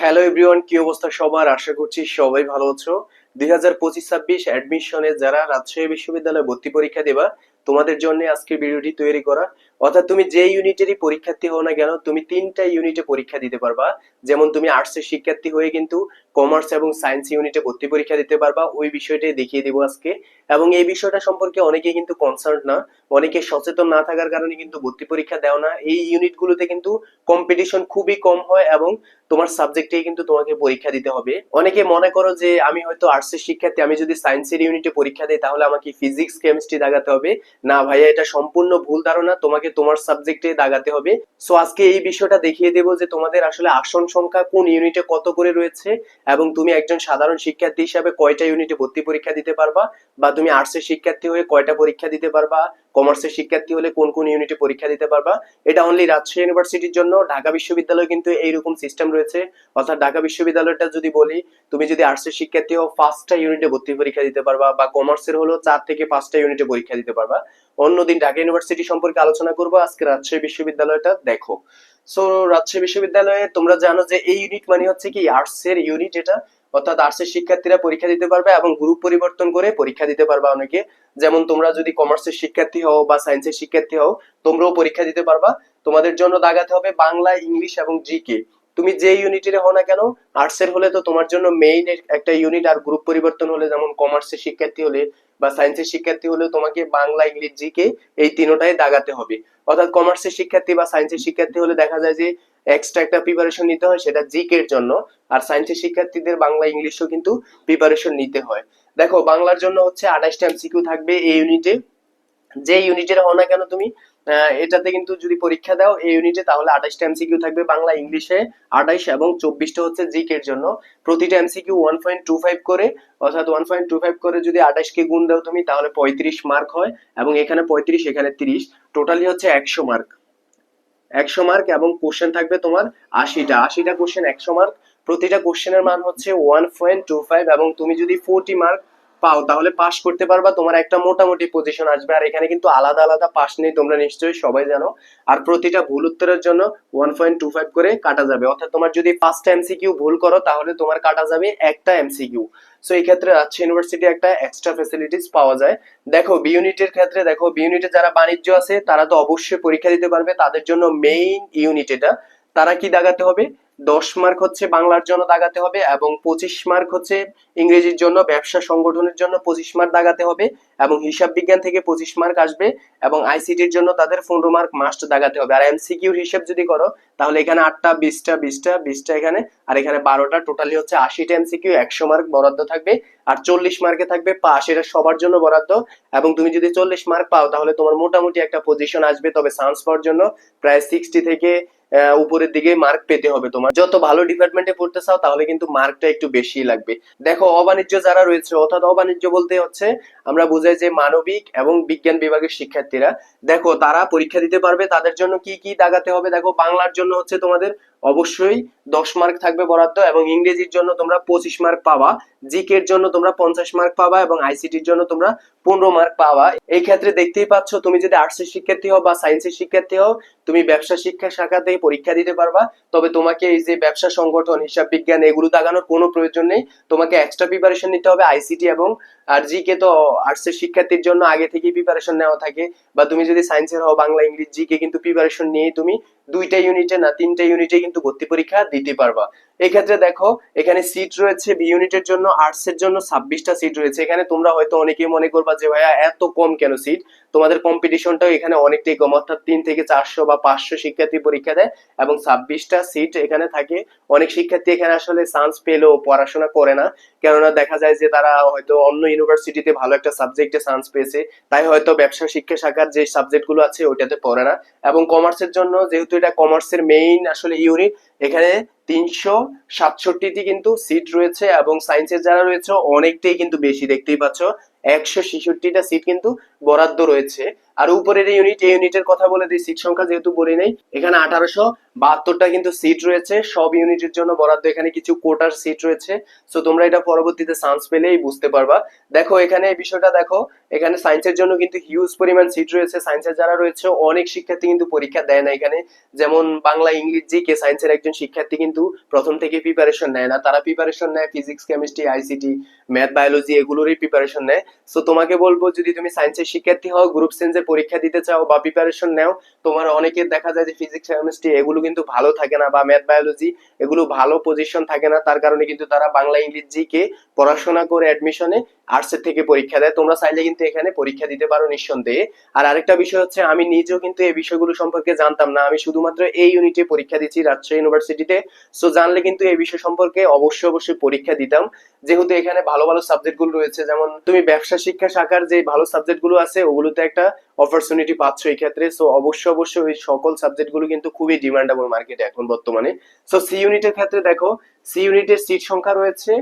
Hello everyone কি অবস্থা সবার? আশা করছি সবাই ভালো আছো। দুই হাজার পঁচিশ ছাব্বিশ অ্যাডমিশনে যারা রাজশাহী বিশ্ববিদ্যালয়ে ভর্তি পরীক্ষা দেবা, তোমাদের জন্য আজকের ভিডিওটি তৈরি করা। অর্থাৎ তুমি যে ইউনিটেরই পরীক্ষার্থী হও না কেন, তুমি তিনটা ইউনিটে পরীক্ষা দিতে পারবা। যেমন তুমি আর্টসের শিক্ষার্থী হয়ে কিন্তু কমার্স এবং সায়েন্স ইউনিটে ভর্তি পরীক্ষা দিতে পারবা। ওই বিষয়টাই দেখিয়ে দেবো আজকে। এবং এই বিষয়টা সম্পর্কে অনেকে কিন্তু কনসার্ন না। অনেকে সচেতন না থাকার কারণে কিন্তু ভর্তি পরীক্ষা দেও না। এই ইউনিটগুলোতে কিন্তু কম্পিটিশন খুবই কম হয় এবং তোমার সাবজেক্টে কিন্তু তোমাকে পরীক্ষা দিতে হবে। অনেকে মনে করো যে, আমি হয়তো আর্টসের শিক্ষার্থী, আমি যদি সায়েন্সের ইউনিটে পরীক্ষা দিই, তাহলে আমাকে ফিজিক্স কেমিস্ট্রি দাগাতে হবে। না ভাইয়া, এটা সম্পূর্ণ ভুল ধারণা। তোমাকে তোমার সাবজেক্টে দাগাতে হবে। সো আজকে এই বিষয়টা দেখিয়ে দেবো যে তোমাদের আসলে আসন সংখ্যা কোন ইউনিটে কত করে রয়েছে এবং তুমি একজন সাধারণ শিক্ষার্থী হিসাবে কয়টা ইউনিটে ভর্তি পরীক্ষা দিতে পারবা বা তুমি আর্টসের শিক্ষার্থী হয়ে কয়টা পরীক্ষা দিতে পারবা কমার্সের শিক্ষার্থী হলে কোন কোন ইউনিটে পরীক্ষা দিতে পারবা। এটা অনলি রাজশাহী ইউনিভার্সিটির জন্য, ঢাকা বিশ্ববিদ্যালয় কিন্তু এইরকম সিস্টেম রয়েছে। অর্থাৎ ঢাকা বিশ্ববিদ্যালয়টা যদি বলি, তুমি যদি আর্টসের শিক্ষার্থী হও পাঁচটা ইউনিটে ভর্তি পরীক্ষা দিতে পারবা বা কমার্সের হলো চার থেকে পাঁচটা ইউনিটে পরীক্ষা দিতে পারবা। অন্যদিন ঢাকা ইউনিভার্সিটি সম্পর্কে আলোচনা করব। আজকে রাজশাহী বিশ্ববিদ্যালয়টা দেখো। সো রাজশাহী বিশ্ববিদ্যালয়ে তোমরা জানো যে এই ইউনিট মানে হচ্ছে কি আর্টস এর ইউনিট এটা। অর্থাৎ আর্টসের শিক্ষার্থীরা পরীক্ষা দিতে পারবে এবং গ্রুপ পরিবর্তন করে পরীক্ষা দিতে পারবা অনেকে। যেমন তোমরা যদি কমার্সের শিক্ষার্থী হও বা সায়েন্সের শিক্ষার্থী হও, তোমরাও পরীক্ষা দিতে পারবা। তোমাদের জন্য দাগাতে হবে বাংলা, ইংলিশ এবং জিকে তুমি যে ইউনিটের হও না কেন আর্টস এর হলে তো তোমার জন্য মেইন একটা ইউনিট আর গ্রুপ পরিবর্তন হলে যেমন কমার্সের শিক্ষার্থী হলে বা সায়েন্সের শিক্ষার্থী হলেও তোমাকে বাংলা ইংলিশ জিকে এই তিনোটাই দাগাতে হবে। অর্থাৎ কমার্সের শিক্ষার্থী বা সায়েন্সের শিক্ষার্থী হলে দেখা যায় যে এক্সট্রা একটা প্রিপারেশন নিতে হয় সেটা জিকে এর জন্য। আর সায়েন্সের শিক্ষার্থীদের বাংলা, ইংলিশও কিন্তু প্রিপারেশন নিতে হয়। দেখো, বাংলার জন্য হচ্ছে আঠাশটা এমসিকিউ থাকবে এই ইউনিটে যে ইউনিটের হও না কেন তুমি এটাতে কিন্তু যদি পরীক্ষা দাও, এই ইউনিটে তাহলে আঠাশটা এমসিকিউ থাকবে বাংলা, ইংলিশে আঠাইশ এবং চব্বিশটা হচ্ছে জিকে এর জন্য। প্রতিটা MCQ one point two five করে, অর্থাৎ ওয়ান পয়েন্ট টু ফাইভ করে যদি আঠাশকে গুণ দাও তুমি, তাহলে পঁয়ত্রিশ মার্ক হয় এবং এখানে পঁয়ত্রিশ, এখানে তিরিশ। টোটালি হচ্ছে একশো মার্ক একশো মার্ক এবং কোশ্চেন থাকবে তোমার আশিটা। আশিটা কোশ্চেন একশো মার্ক প্রতিটা কোশ্চেনের মান হচ্ছে ওয়ান পয়েন্ট টু ফাইভ এবং তুমি যদি ফোরটি মার্ক পাও, তাহলে পাস করতে পারবা, তোমার একটা মোটামুটি পজিশন আসবে। আর এখানে কিন্তু আলাদা আলাদা পাস নেই, তোমরা নিশ্চয়ই সবাই জানো। আর প্রতিটা ভুল উত্তরের জন্য ওয়ান পয়েন্ট টু ফাইভ করে কাটা যাবে। অর্থাৎ তোমার যদি পাঁচটা এমসিকিউ ভুল করো, তাহলে তোমার কাটা যাবে একটা এমসিকিউ সো এই ক্ষেত্রে রাজশাহী ইউনিভার্সিটি একটা এক্সট্রা ফেসিলিটিস পাওয়া যায়। দেখো বি ইউনিটের ক্ষেত্রে, দেখো বি ইউনিটে যারা বাণিজ্য আছে, তারা তো অবশ্যই পরীক্ষা দিতে পারবে। তাদের জন্য মেইন ইউনিট এটা। তারা কি দাগাতে হবে? দশ মার্ক হচ্ছে বাংলার জন্য দাগাতে হবে এবং পঁচিশ মার্ক হচ্ছে ইংরেজির জন্য, ব্যবসা সংগঠনের জন্য পঁচিশ মার্ক দাগাতে হবে এবং হিসাব বিজ্ঞান থেকে পঁচিশ মার্ক আসবে এবং আইসিটির জন্য তাদের পনেরো মার্ক মাস্ট দাগাতে হবে। আর এমসিকিউর হিসাব যদি করো, তাহলে এখানে আটটা, বিশটা বিশটা বিশটা এখানে, আর এখানে বারোটা, টোটালি হচ্ছে আশিটা এমসিকিউ, একশো মার্ক বরাদ্দ থাকবে আর চল্লিশ মার্কে থাকবে পাস এটা সবার জন্য বরাদ্দ এবং তুমি যদি চল্লিশ মার্ক পাও, তাহলে তোমার মোটামুটি একটা পজিশন আসবে। তবে চান্স পাওয়ার জন্য প্রায় সিক্সটি থেকে উপরের দিকে মার্ক পেতে হবে তোমার। যত ভালো ডিপার্টমেন্টে পড়তে চাও, তাহলে কিন্তু মার্কটা একটু বেশি লাগবে। দেখো, অবাণিজ্য যারা রয়েছে, অর্থাৎ অবাণিজ্য বলতে হচ্ছে, আমরা বুঝাই যে মানবিক এবং বিজ্ঞান বিভাগের শিক্ষার্থীরা। দেখো, তারা পরীক্ষা দিতে পারবে, তাদের জন্য কি কি দাগাতে হবে? দেখো, বাংলার জন্য হচ্ছে তোমাদের অবশ্যই দশ মার্ক থাকবে বরাদ্দ এবং ইংরেজির জন্য তোমরা পঁচিশ মার্ক পাবা জিকে এর জন্য তোমরা পঞ্চাশ মার্ক পাবা এবং আইসিটির জন্য তোমরা পনেরো মার্ক পাবা। এই ক্ষেত্রে দেখতেই পাচ্ছ তুমি যদি আর্টসের শিক্ষার্থী হও বা সায়েন্সের শিক্ষার্থী হও, তুমি ব্যবসা শিক্ষা শাখা থেকে পরীক্ষা দিতে পারবা। তবে তোমাকে এই যে ব্যবসা সংগঠন, হিসাব বিজ্ঞান, এগুলো দাগানোর কোনো প্রয়োজন নেই। তোমাকে এক্সট্রা প্রিপারেশন নিতে হবে আইসিটি এবং আর জিকে তো আর্টসের শিক্ষার্থীর জন্য আগে থেকেই প্রিপারেশন নেওয়া থাকে। বা তুমি যদি সায়েন্সের হও, বাংলা, ইংলিশ জি কে কিন্তু প্রিপারেশন নিয়ে তুমি দুইটা ইউনিটে না, তিনটা ইউনিটে কিন্তু ভর্তি পরীক্ষা দিতে পারবা। এই ক্ষেত্রে দেখো, এখানে সিট রয়েছে বি ইউনিটের জন্য আর্টস এর জন্য ছাব্বিশটা সিট রয়েছে। এখানে তোমরা হয়তো অনেকেই মনে করবা যে, ভাইয়া, এত কম কেন সিট তোমাদের কম্পিটিশনটাও এখানে অনেকটাই কম, অর্থাৎ তিন থেকে চারশো বা পাঁচশো শিক্ষার্থী পরীক্ষা দেয় এবং ছাব্বিশটা সিট এখানে থাকে। অনেক শিক্ষার্থী এখানে আসলে চান্স পেলেও পড়াশোনা করে না, কেননা দেখা যায় যে, তারা হয়তো অন্য ইউনিভার্সিটিতে ভালো একটা সাবজেক্টে চান্স পেয়েছে, তাই হয়তো ব্যবসা শিক্ষা শাখার যে সাবজেক্টগুলো আছে, ওইটাতে পড়ে না। এবং কমার্সের জন্য যেহেতু এটা কমার্সের মেইন আসলে ইউনিট এখানে তিনশো সাতষট্টিটি কিন্তু সিট রয়েছে এবং সায়েন্সের যারা রয়েছে, অনেকটাই কিন্তু বেশি। দেখতেই পাচ্ছ, একশো ছেষট্টিটা সিট কিন্তু বরাদ্দ রয়েছে। আর উপরের ইউনিট এই ইউনিটের কথা বলে দিই সিট সংখ্যা যেহেতু বলি নাই, এখানে আঠারোশো বাহাত্তরটা কিন্তু সিট রয়েছে, সব ইউনিটের জন্য বরাদ্দ এখানে কিছু কোটার সিট রয়েছে। সো তোমরা এটা পরবর্তীতে চান্স পেলেই বুঝতে পারবা। দেখো, এখানে এই বিষয়টা দেখো, এখানে সায়েন্সের জন্য কিন্তু হিউজ পরিমাণ সিট রয়েছে। সায়েন্সের যারা রয়েছে, অনেক শিক্ষার্থী কিন্তু পরীক্ষা দেয় না এখানে। যেমন বাংলা, ইংলিশ জি কে সায়েন্সের একজন শিক্ষার্থী কিন্তু প্রথম থেকে প্রিপারেশন নেয় না। তারা প্রিপারেশন নেয় physics chemistry ICT math biology এগুলোরই preparation নেয়। সো তোমাকে বলব, যদি তুমি সায়েন্সের শিক্ষার্থী হও গ্রুপ সেন্সের পরীক্ষা দিতে চাও বা প্রিপারেশন নাও, তোমার অনেকের দেখা যায় যে ফিজিক্স কেমিস্ট্রি এগুলো কিন্তু ভালো থাকে না বা ম্যাথ বায়োলজি এগুলো ভালো পজিশন থাকে না। তার কারণে কিন্তু তারা বাংলা ইংলিশ জি কে পড়াশোনা করে অ্যাডমিশনে আর্টসের থেকে পরীক্ষা দেয়। তোমরা চাইলে কিন্তু এখানে পরীক্ষা দিতে পারো নিঃসন্দেহে। আর আরেকটা বিষয় হচ্ছে, আমি নিজেও কিন্তু এই বিষয়গুলো সম্পর্কে জানতাম না। আমি শুধুমাত্র এই ইউনিটে পরীক্ষা দিচ্ছি রাজশাহী ইউনিভার্সিটিতে সো জানলে কিন্তু এই বিষয় সম্পর্কে অবশ্যই অবশ্যই পরীক্ষা দিতাম। যেহেতু এখানে ভালো ভালো সাবজেক্টগুলো রয়েছে, যেমন তুমি ব্যবসা শিক্ষা শাখার যে ভালো সাবজেক্টগুলো আছে, ওগুলোতে একটা অপরচুনিটি পাচ্ছ এই ক্ষেত্রে। সো অবশ্যই অবশ্যই ওই সকল সাবজেক্টগুলো কিন্তু খুবই ডিমান্ডেবল মার্কেটে এখন বর্তমানে। সো সি ইউনিটের ক্ষেত্রে দেখো সি ইউনিটের সিট সংখ্যা রয়েছে।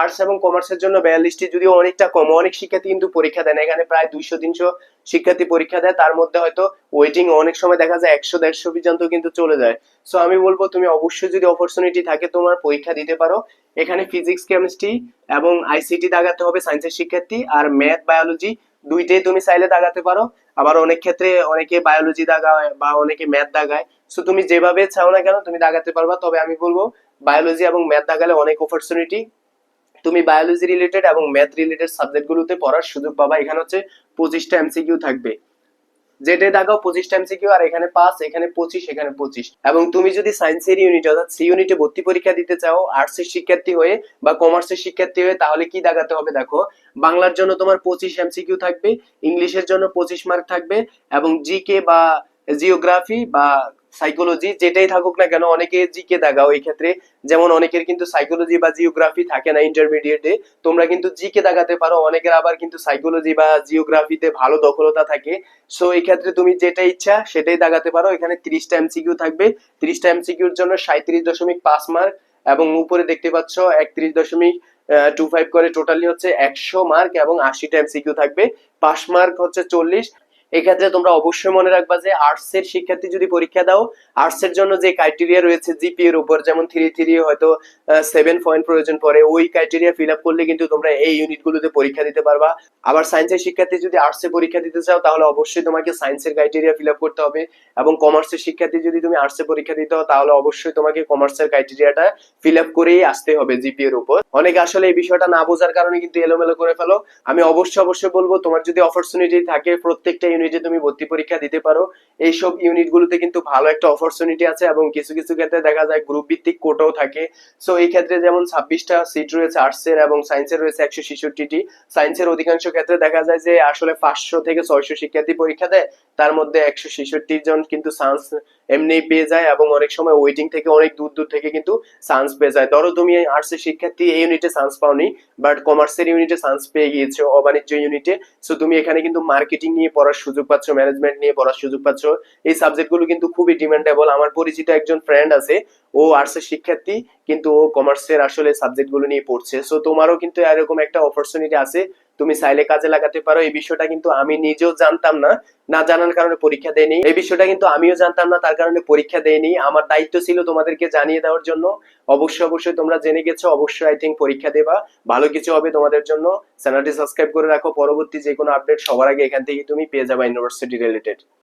আর্টস এবং কমার্সের জন্য বিয়াল্লিশটি, যদিও অনেকটা কম। অনেক শিক্ষার্থী কিন্তু পরীক্ষা দেয় না। এখানে প্রায় দুইশো, তিনশো শিক্ষার্থী পরীক্ষা দেয়। তার মধ্যে হয়তো ওয়েটিং অনেক সময় দেখা যায় একশো, দেড়শো পর্যন্ত কিন্তু চলে যায়। সো আমি বলব, তুমি অবশ্যই যদি অপরচুনিটি থাকে, তোমার পরীক্ষা দিতে পারো। এখানে ফিজিক্স কেমিস্ট্রি এবং আইসিটি দাগাতে হবে সায়েন্সের শিক্ষার্থী। আর ম্যাথ বায়োলজি দুইটাই তুমি চাইলে দাগাতে পারো। আবার অনেক ক্ষেত্রে অনেকে বায়োলজি দাগায় বা অনেকে ম্যাথ দাগায়। সো তুমি যেভাবে চাও না কেন তুমি দাগাতে পারবা। তবে আমি বলব বায়োলজি এবং ম্যাথ দাগালে অনেক অপরচুনিটি তুমি বায়োলজি রিলেটেড এবং ম্যাথ রিলেটেড সাবজেক্টগুলোতে পড়ার সুযোগ পাবা। এখানে হচ্ছে পঁচিশটা এমসিকিউ থাকবে। যেটা দাগাও টাইম সিকিউ আর এখানে পাস এখানে পঁচিশ এখানে পঁচিশ। এবং তুমি যদি সায়েন্সের ইউনিট অর্থাৎ সি ইউনিটে ভর্তি পরীক্ষা দিতে চাও আর্টসের শিক্ষার্থী হয়ে বা কমার্সের শিক্ষার্থী হয়ে, তাহলে কি দাগাতে হবে দেখো? বাংলার জন্য তোমার পঁচিশ এমসিকিউ থাকবে, ইংলিশের জন্য পঁচিশ মার্ক থাকবে, এবং জিকে বা জিওগ্রাফি বা সাইকোলজি যেটাই থাকুক না কেন, অনেকে জিকে দাগাও এই ক্ষেত্রে। যেমন অনেকের কিন্তু সাইকোলজি বা জিওগ্রাফি থাকে না ইন্টারমিডিয়েটে তোমরা কিন্তু জিকে দাগাতে পারো, অনেকের আবার কিন্তু সাইকোলজি বা জিওগ্রাফিতে ভালো দখলতা থাকে। সো এই ক্ষেত্রে তুমি যেটা ইচ্ছা, সেটাই দাগাতে পারো। এখানে তিরিশটা এমসিকিউ থাকবে। তিরিশটা এমসিকিউর জন্য সাঁত্রিশ দশমিক পাঁচ মার্ক এবং উপরে দেখতে পাচ্ছ একত্রিশ দশমিক টু ফাইভ করে টোটালি হচ্ছে একশো মার্ক এবং আশিটা এমসিকিউ থাকবে। পাস মার্ক হচ্ছে চল্লিশ এক্ষেত্রে তোমরা অবশ্যই মনে রাখবা যে আর্টস এর শিক্ষার্থী যদি পরীক্ষা দাও আর্টস এর জন্য যে ক্রাইটেরিয়া রয়েছে জিপি এর উপর, যেমন থ্রি থ্রি হয়তো সেভেন পয়েন্ট প্রয়োজন পড়ে, ওই ক্রাইটেরিয়া ফিল আপ করলে কিন্তু তোমরা এই ইউনিট গুলোতে পরীক্ষা দিতে পারবা। আবার সায়েন্সের শিক্ষার্থী যদি আর্টস এ পরীক্ষা দিতে চাও, তাহলে অবশ্যই তোমাকে সায়েন্সের ক্রাইটেরিয়া ফিল আপ করতে হবে এবং কমার্সের শিক্ষার্থী যদি তুমি আর্টস এ পরীক্ষা দিতে হও তাহলে অবশ্যই তোমাকে কমার্সের ক্রাইটেরিয়াটা ফিল আপ করেই আসতে হবে জিপি এর উপর। অনেকে আসলে এই বিষয়টা না বোঝার কারণে কিন্তু এলোমেলো করে ফেলো। আমি অবশ্যই অবশ্যই বলব, তোমার যদি অপরচুনিটি থাকে প্রত্যেকটা ইউনিটে তুমি ভর্তি পরীক্ষা দিতে পারো। এইসব ইউনিট গুলোতে কিন্তু ভালো একটা অপরচুনিটি আছে এবং কিছু কিছু ক্ষেত্রে দেখা যায় গ্রুপ ভিত্তিক কোটাও থাকে। সো এই ক্ষেত্রে যেমন ছাব্বিশটা সিট রয়েছে আর্টস এর এবং সায়েন্সের রয়েছে একশো ছেষট্টিটি। সায়েন্সের অধিকাংশ ক্ষেত্রে দেখা যায় যে আসলে পাঁচশো থেকে ছয়শো শিক্ষার্থী পরীক্ষা দেয়। তার মধ্যে একশো ছেষট্টি জন কিন্তু চান্স এমনি পেয়ে যায় এবং অনেক সময় ওয়েটিং থেকে অনেক দূর দূর থেকে কিন্তু চান্স পেয়ে যায়। ধরো, তুমি আর্টসের শিক্ষার্থী এই ইউনিটে চান্স পাওনি বাট কমার্সের ইউনিটে চান্স পেয়ে গিয়েছো, অবাণিজ্য ইউনিটে সো তুমি এখানে কিন্তু মার্কেটিং নিয়ে পড়ার সুযোগ পাচ্ছ ম্যানেজমেন্ট নিয়ে পড়ার সুযোগ পাচ্ছ। এই সাবজেক্টগুলো কিন্তু খুবই ডিমান্ডেবল আমার পরিচিত একজন ফ্রেন্ড আছে, ও আর্টস এর শিক্ষার্থী, কিন্তু ও কমার্সের আসলে সাবজেক্টগুলো নিয়ে পড়ছে। সো তোমারও কিন্তু এরকম একটা অপরচুনিটি আছে তুমি চাইলে কাজে লাগাতে পারো। এই বিষয়টা কিন্তু আমি নিজেও জানতাম না। না জানার কারণে পরীক্ষা দেয়নি এই বিষয়টা কিন্তু আমিও জানতাম না, তার কারণে পরীক্ষা দেয়নি আমার দায়িত্ব ছিল তোমাদেরকে জানিয়ে দেওয়ার জন্য। অবশ্যই অবশ্যই তোমরা জেনে গেছো, অবশ্যই আই থিঙ্ক পরীক্ষা দেবা। ভালো কিছু হবে তোমাদের জন্য। চ্যানেলটি সাবস্ক্রাইব করে রাখো। পরবর্তী যে কোনো আপডেট সবার আগে এখান থেকে তুমি পেয়ে যাবা ইউনিভার্সিটি রিলেটেড